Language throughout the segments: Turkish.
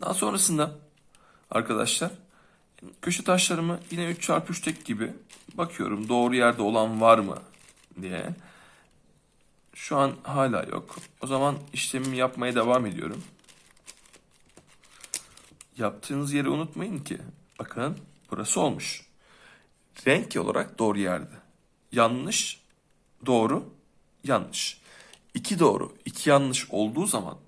Daha sonrasında arkadaşlar köşe taşlarımı yine 3x3 tek gibi bakıyorum doğru yerde olan var mı diye. Şu an hala yok. O zaman işlemimi yapmaya devam ediyorum. Yaptığınız yeri unutmayın ki. Bakın burası olmuş. Renk olarak doğru yerde. Yanlış, doğru, yanlış. İki doğru, iki yanlış olduğu zaman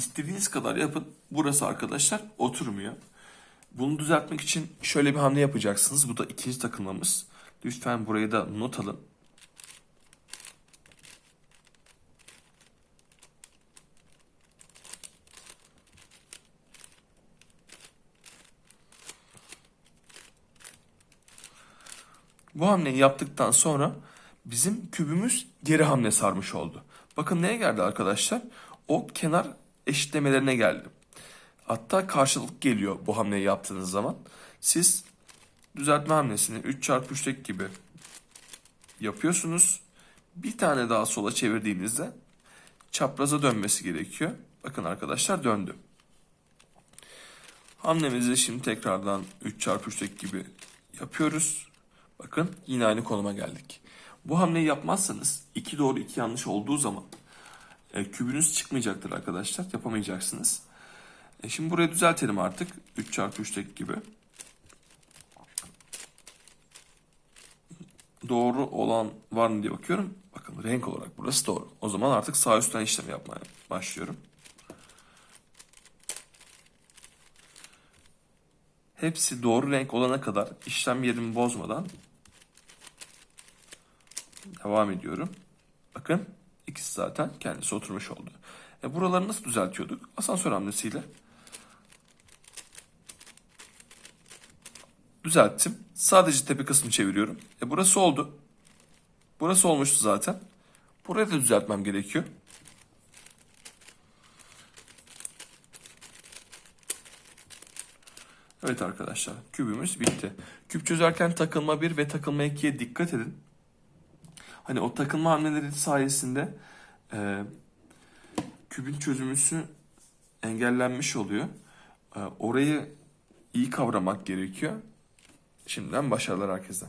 istediğiniz kadar yapın. Burası arkadaşlar oturmuyor. Bunu düzeltmek için şöyle bir hamle yapacaksınız. Bu da ikinci takılmamız. Lütfen burayı da not alın. Bu hamleyi yaptıktan sonra bizim kübümüz geri hamle sarmış oldu. Bakın neye geldi arkadaşlar? O kenar eşitlemelerine geldi. Hatta karşılık geliyor bu hamleyi yaptığınız zaman. Siz düzeltme hamlesini 3 çarpı 3 tek gibi yapıyorsunuz. Bir tane daha sola çevirdiğinizde çapraza dönmesi gerekiyor. Bakın arkadaşlar döndü. Hamlemizi şimdi tekrardan 3 çarpı 3 tek gibi yapıyoruz. Bakın yine aynı konuma geldik. Bu hamleyi yapmazsanız iki doğru iki yanlış olduğu zaman e, kübünüz çıkmayacaktır arkadaşlar. Yapamayacaksınız. E, şimdi burayı düzeltelim artık. 3 çarpı 3 tek gibi. Doğru olan var mı diye bakıyorum. Bakın renk olarak burası doğru. O zaman artık sağ üstten işlem yapmaya başlıyorum. Hepsi doğru renk olana kadar işlem yerimi bozmadan devam ediyorum. Bakın ikisi zaten kendisi oturmuş oldu. E buraları nasıl düzeltiyorduk? Asansör hamlesiyle düzelttim. Sadece tepe kısmı çeviriyorum. E burası oldu. Burası olmuştu zaten. Burayı da düzeltmem gerekiyor. Evet arkadaşlar kübümüz bitti. Küp çözerken takılma 1 ve takılma 2'ye dikkat edin. Hani o takılma hamleleri sayesinde e, kübün çözümüsü engellenmiş oluyor. E, orayı iyi kavramak gerekiyor. Şimdiden başarılar herkese.